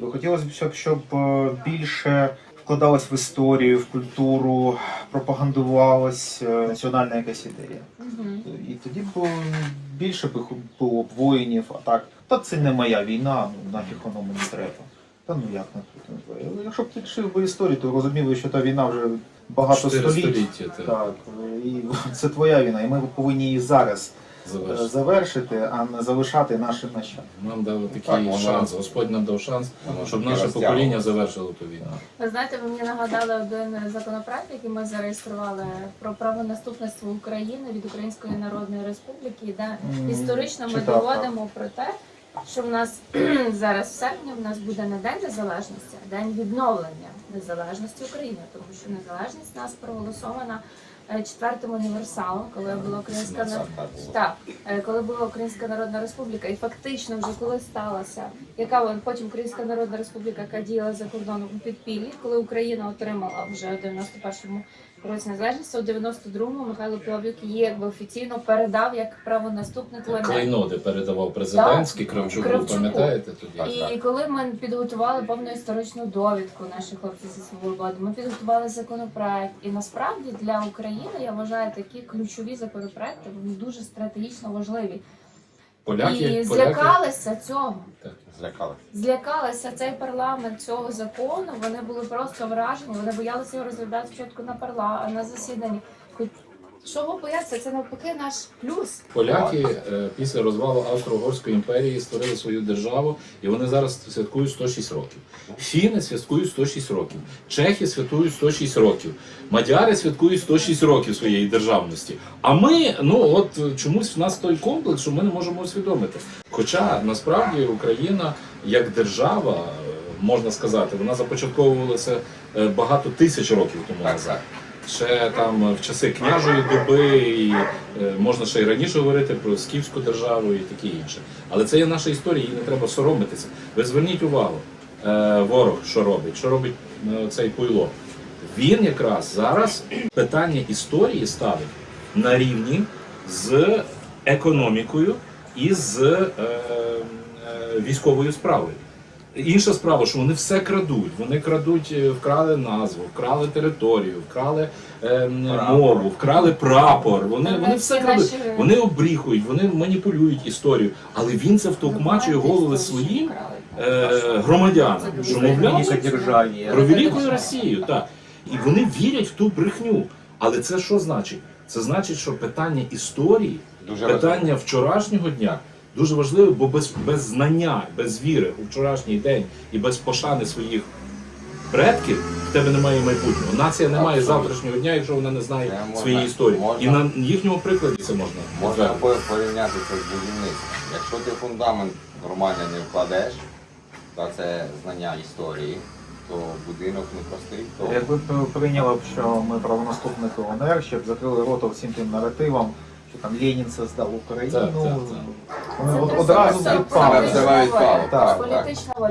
Хотілося б, щоб, щоб е, більше вкладалось в історію, в культуру, пропагандувалась е, національна якась ідея. Мгм. І тоді б е, більше б було б воїнів, а так. Та це не моя війна, ну нафіг воно мені треба. Та ну як не тут не. Якщо б ти вчив би історію, то розуміли, що та війна вже багато століть. століття, так. І це твоя війна, і ми повинні її зараз Завершити. завершити, а не залишати нашим нащадкам. Нам дали такий Так, шанс. Господь нам дав шанс, щоб наше покоління завершило ту війну. Ви знаєте, ви мені нагадали один законопроект, який ми зареєстрували про правонаступництво України від Української Народної Республіки, де історично ми читав, доводимо про те, що в нас зараз в серпні в нас буде не День Незалежності, а День відновлення незалежності України, тому що незалежність у нас проголосована е, четвертим універсалом, коли була Українська так, е, коли була Українська Народна Республіка, і фактично вже коли сталася, яка потім Українська Народна Республіка, яка діяла за кордоном у підпіллі, коли Україна отримала вже в 91-му році незалежність, у 92-му Михайло Плав'юк її якби офіційно передав як правонаступник ЛНР. Клейноди передавав президентський Кравчуку, Кравчуку. пам'ятаєте тоді? І коли ми підготували повну історичну довідку наші хлопці зі свободи, ми підготували законопроект. І насправді для України я вважаю такі ключові законопроекти вони дуже стратегічно важливі. Поляки, і поляки, злякалися цього. Так. Злякали. Злякалися цей парламент цього закону. Вони були просто вражені. Вони боялися його розглядати спочатку на парла на засіданні. Чого бояться? Це навпаки наш плюс. Поляки е, після розвалу Австро-Угорської імперії створили свою державу, і вони зараз святкують 106 років. Фіни святкують 106 років, чехи святкують 106 років, мадяри святкують 106 років своєї державності. А ми, ну от чомусь в нас той комплекс, що ми не можемо усвідомити. Хоча насправді Україна як держава, е, можна сказати, вона започатковувалася е, багато тисяч років тому Так, назад. Ще там в часи княжої доби, і е, можна ще й раніше говорити про скіфську державу і таке інше. Але це є наша історія, її не треба соромитися. Ви зверніть увагу, е, ворог що робить, що робить е, цей пуйло. Він якраз зараз питання історії ставить на рівні з економікою і з е, е, військовою справою. Інша справа, що вони все крадуть. Вони крадуть, е, вкрали назву, вкрали територію, вкрали Прапор. мову, вкрали прапор. Вони, вони все крадуть. Вони обріхують, вони маніпулюють історію. Але він це втовкмачує голови своїм е, громадянам, що мовляв, про велику Росію, так. І вони вірять в ту брехню. Але це що значить? Це значить, що питання історії, питання вчорашнього дня дуже важливе, бо без, без знання, без віри у вчорашній день і без пошани своїх предків в тебе немає майбутнього. Нація не має Абсолютно. завтрашнього дня, якщо вона не знає Це можна- своєї історії. можна- І на їхньому прикладі це можна. Можна по- порівняти це з будівництвом. Якщо ти фундамент нормально не вкладеш, та це знання історії, то будинок не простий. То Якби б прийняло б, що ми правонаступники ОНР, щоб закрили рота всім тим наративам, що там Ленін создав Україну, так, так. Вони Це одразу відпали. Це. Так, так. Політична воля.